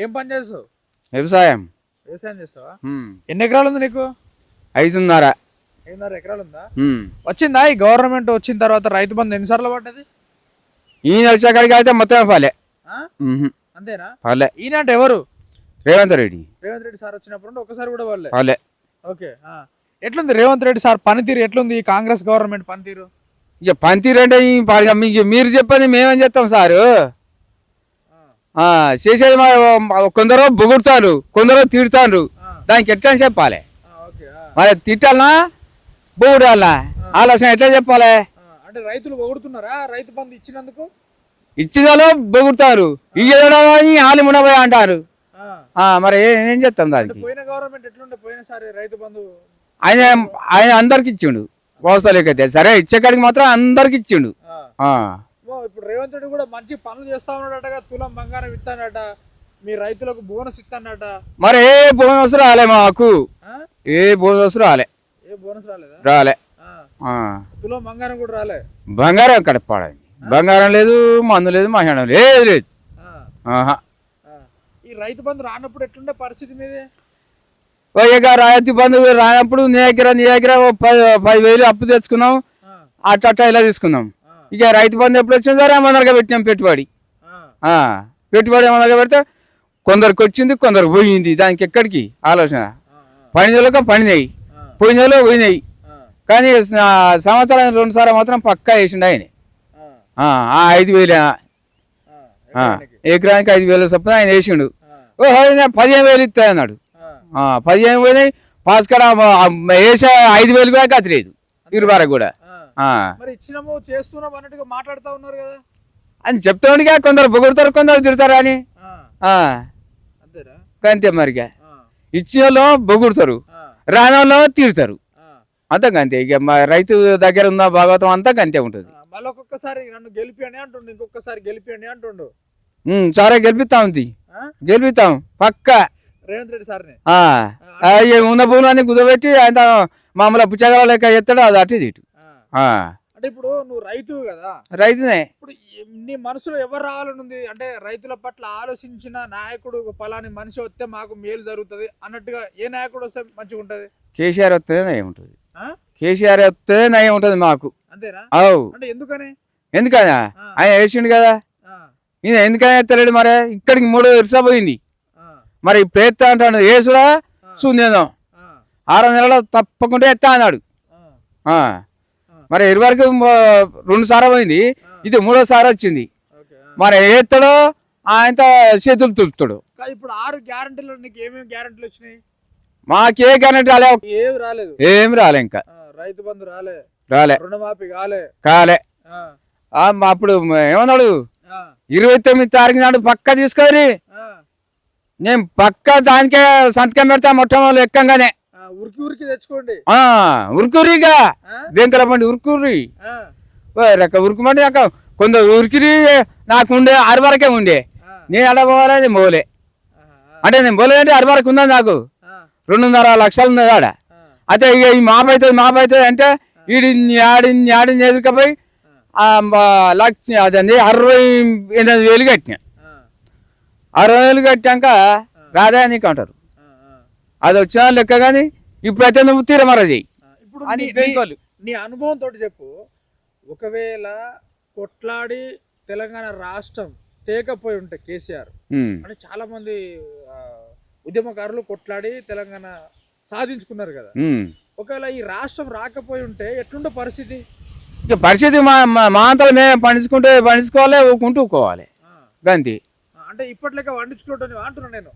ఏం పని చేస్తావు? వ్యవసాయం. వ్యవసాయం చేస్తావా. ఎన్ని ఎకరాలు ఉంది నీకు? ఐదున్నర. ఐదున్నర ఎకరాలు ఉందా. వచ్చిందా? ఈ గవర్నమెంట్ వచ్చిన తర్వాత రైతు బంధు ఎన్నిసార్లు పడ్డది? ఈయన వచ్చేకాడికి అయితే మొత్తం పాలే. అంతేనా? పాలే. ఈయన అంటే ఎవరు? రేవంత్ రెడ్డి. రేవంత్ రెడ్డి సార్ వచ్చినప్పుడు నుండి ఒక్కసారి కూడా వాళ్ళే పాలే. ఓకే ఆ. ఎట్లుంది రేవంత్ రెడ్డి సార్? పనితీరు ఎట్లుంది? ఈ కాంగ్రెస్ గవర్నమెంట్ పనితీరు? ఇక పనితీరు అంటే మీరు చెప్పండి మేమేం చేస్తాం సారు? చేసేది కొందరు బొగుడుతారు కొందరు తిడతారు. దానికి ఎట్లా చెప్పాలి. మరి తిట్టాలనా? బొగుడాలనా? ఆలోచన ఎట్లా చెప్పాలి? అంటే రైతులు పొగుడుతున్నారా రైతు బంధు ఇచ్చినందుకు? ఇచ్చినలో బొగుడుతారు. ఇయ్యడమని ఆలి మునబోయ్ అంటారు. మరి ఏ- ఏం చేస్తాం దానికి? పోయిన గవర్నమెంట్ ఎట్లుండే పోయినసారి రైతు బంధు ఆయన ఆయన అందరికి ఇచ్చిండు. వ్యవస్థలోకైతే సరే ఇచ్చేకాడికి మాత్రం అందరికి ఇచ్చిండు. ఇప్పుడు రేవంత్ రెడ్డి కూడా మంచి పనులు చేస్తా ఉన్నాడట తులం బంగారం ఇస్తానట మీ రైతులకు బోనస్ ఇస్తానట. మరి ఏ బోనస్ రాలే మాకు? ఏ బోనస్ రాలే. ఏ బోనస్ రాలేదా? రాలే. తులం బంగారం కూడా రాలే? బంగారం కడపాడని బంగారం లేదు మందు లేదు మహిళ లేదు లేదు. ఈ రైతు బంధు రానప్పుడు ఎట్లుండే పరిస్థితి మీదే? ఇక రాయతీ బంధు రానప్పుడు నీ దగ్గర నీ దగ్గర పది పది వేలు అప్పు తెచ్చుకున్నాం. అట్ట ఇలా తీసుకున్నాం. ఇక రైతు బంధు ఎప్పుడు వచ్చింది సరే ఏమన్నారుగా పెట్టినాం పెట్టుబడి. పెట్టుబడి ఏమన్నారుగా పెడితే కొందరికి వచ్చింది కొందరికి పోయింది. దానికి ఎక్కడికి? ఆలోచన. పని నెలకు పనినాయి. పోయిన నెలలో పోయినాయి. కానీ ఆ, సంవత్సరం రెండు సార్లు మాత్రం పక్కా వేసిండు ఆయన. ఐదు వేలు ఎకరానికి. ఐదు వేలు చొప్పున ఆయన వేసిండు. ఓ పదిహేను వేలు ఇస్తాయి అన్నాడు పదిహేను వేలు పాస్ కాడ వేసే ఐదు వేలు కూడా గతి లేదు. ఇరుబార కూడా. మరి ఇచ్చినాము చేస్తున్నాం అన్నట్టుగా మాట్లాడుతా ఉన్నారు కదా. అని చెప్తాడుగా కొందరు పొగుడతారు కొందరు తిడతారు అని. అంతే మరిగా. ఇచ్చిన వాళ్ళు పొగుడతారు. రాని వాళ్ళు తిడతారు. ఆ. అంతే అంతే ఇక మా రైతు దగ్గర ఉన్న భాగవతం అంతా అంతే ఉంటుంది. మళ్ళీ ఒక్కొక్కసారి నన్ను గెలిపియండి అంటుండు ఇంకొకసారి గెలిపియండి అంటుండు. సరే గెలిపిస్తాం? గెలిపిస్తాం పక్కా. రేవంత్ రెడ్డి సార్ని. ఈ ఉన్న భూములన్నీ కుదబెట్టి ఆయన మామూలు పుచ్చగల లెక్క ఎత్తాడు అది అటు ఇటు అంటే ఇప్పుడు నువ్వు రైతు కదా. రైతునే. ఇప్పుడు నీ మనసులో ఎవరు రావాలని ఉంది అంటే రైతుల పట్ల ఆలోచించిన నాయకుడు పలాని మనిషి వస్తే మాకు మేలు జరుగుతుంది అన్నట్టుగా ఏ నాయకుడు వస్తే మంచిగా ఉంటది? కేసీఆర్ వస్తే నయం ఉంటుంది. ఆ? కేసీఆర్ వస్తే నయం ఉంటుంది మాకు. అంతేనా? అవు. అంటే ఎందుకని? ఎందుకనా. ఆయన వేసిండు కదా. ఈయన ఎందుకని ఎత్తలేడు మరి? ఇక్కడికి మూడు ఇరుసా పోయింది. మరి ఎత్తా అంటాడు శూన్యం ఆ. ఆరు నెలలో తప్పకుండా ఎత్తా అన్నాడు. మరి ఇరువరకు రెండు సార్లు పోయింది. ఇది మూడోసారి వచ్చింది. మరి ఎత్తాడో ఆయనతో చేతులు తులుపుతాడు కాదు ఇప్పుడు ఆరు గ్యారంటీలు ఏమేమి గ్యారంటీలు వచ్చినాయి? మాకే గ్యారెంటీ రాలే. ఏమి రాలేదు. ఏం రాలే ఇంకా. రైతు బంధు రాలే. రాలే. రుణమాఫీ కాలే. కాలే. అప్పుడు ఏమన్నాడు. ఇరవై తొమ్మిది తారీఖు నాడు పక్క తీసుకొని ఆ. నేను పక్క దానికే సంతకం పెడతా మొట్టమొదటి ఎక్కంగానే. ఉరికి ఉరికి తెచ్చుకోండి ఆ ఉరుకురిగా ఆ? వెంకల పండి ఉరుకుర్రి ఆ. రక ఉరుకుమండి అక్క కొందరు ఉరికిరి నాకు ఉండే ఆరు వరకే ఉండే. నేను అలా పోవాలి పోలే ఆ. అంటే నేను పోలే అంటే ఆరు వరకు ఉందా నాకు. రెండున్నర లక్షలు ఉంది ఆడ. అయితే ఇక ఈ మాప అవుతుంది మాప అవుతుంది అంటే ఈడిని ఆడిని ఆడిని ఎదురుకపోయి లక్ష అదండి అరవై ఎనిమిది వేలు కట్టిన. అరవై వేలు కట్టాక రాదా నీకు అంటారు. అది వచ్చిన లెక్క కానీ ఇప్పుడైతే నువ్వు తీరమర. ఇప్పుడు అని నీ- నీ- అనుభవం తోటి చెప్పు. ఒకవేళ కొట్లాడి తెలంగాణ రాష్ట్రం తేకపోయి ఉంటే కేసీఆర్ ఉమ్. అంటే చాలా మంది ఆ, ఉద్యమకారులు కొట్లాడి తెలంగాణ సాధించుకున్నారు కదా. ఉమ్. ఒకవేళ ఈ రాష్ట్రం రాకపోయి ఉంటే ఎట్లుండే పరిస్థితి? ఇక పరిస్థితి మా మా- మా అంతలో మేము పండించుకుంటే పండించుకోవాలి ఊకుంటూ ఊకోవాలి ఆ, గంతి. ఆ, అంటే ఇప్పట్లెక్క వండించుకోవటం అంటున్నా నేను.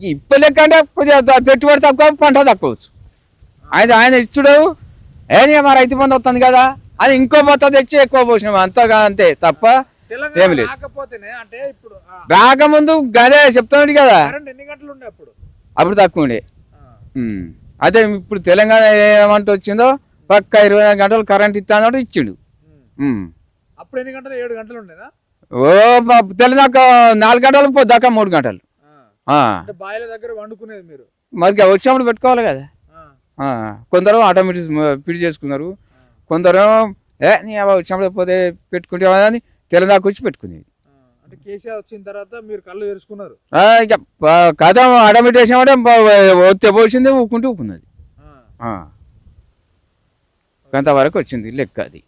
ఇప్పుడు లెక్క అంటే కొద్దిగా ద- పెట్టుబడి తక్కువ పంట తక్కువచ్చు ఆయన ఆయన ఇచ్చుడు? ఏది మా రైతు బంధు వస్తుంది కదా. అది ఇంకో మొత్తం తెచ్చి ఎక్కువ పోసినాం. అంతగా అంతే తప్ప ఏమి లేదు. రాకముందు గదే చెప్తాడు కదా. అప్పుడు? అప్పుడు తక్కువ ఉండే. అదే ఇప్పుడు తెలంగాణ ఏమంటే వచ్చిందో పక్క ఇరవై నాలుగు గంటలు కరెంట్ ఇస్తా అన్నాడు ఇచ్చిండు. అప్పుడు ఎన్ని గంటలు? ఏడు గంటలు ఉండేదా? ఓ తెలంగాణ నాలుగు గంటలు దాకా మూడు గంటలు. బాయిల దగ్గర వండుకునేది మీరు? మరి వచ్చినప్పుడు పెట్టుకోవాలి కదా. కొందరు ఆటోమేటిక్ ఫిట్ చేసుకున్నారు. కొందరు ఏ నీ అవ్వ వచ్చినప్పుడు పోతే పెట్టుకుంటే అని తెలంగాణకు వచ్చి పెట్టుకునేది. ఆ. అంటే కేసీఆర్ వచ్చిన తర్వాత మీరు కళ్ళు తెరుచుకున్నారు ఇక కథ అడమిటేషన్ అంటే ఒత్తే పోసింది ఊకుంటూ ఊకున్నది. కొంతవరకు వచ్చింది లెక్క అది.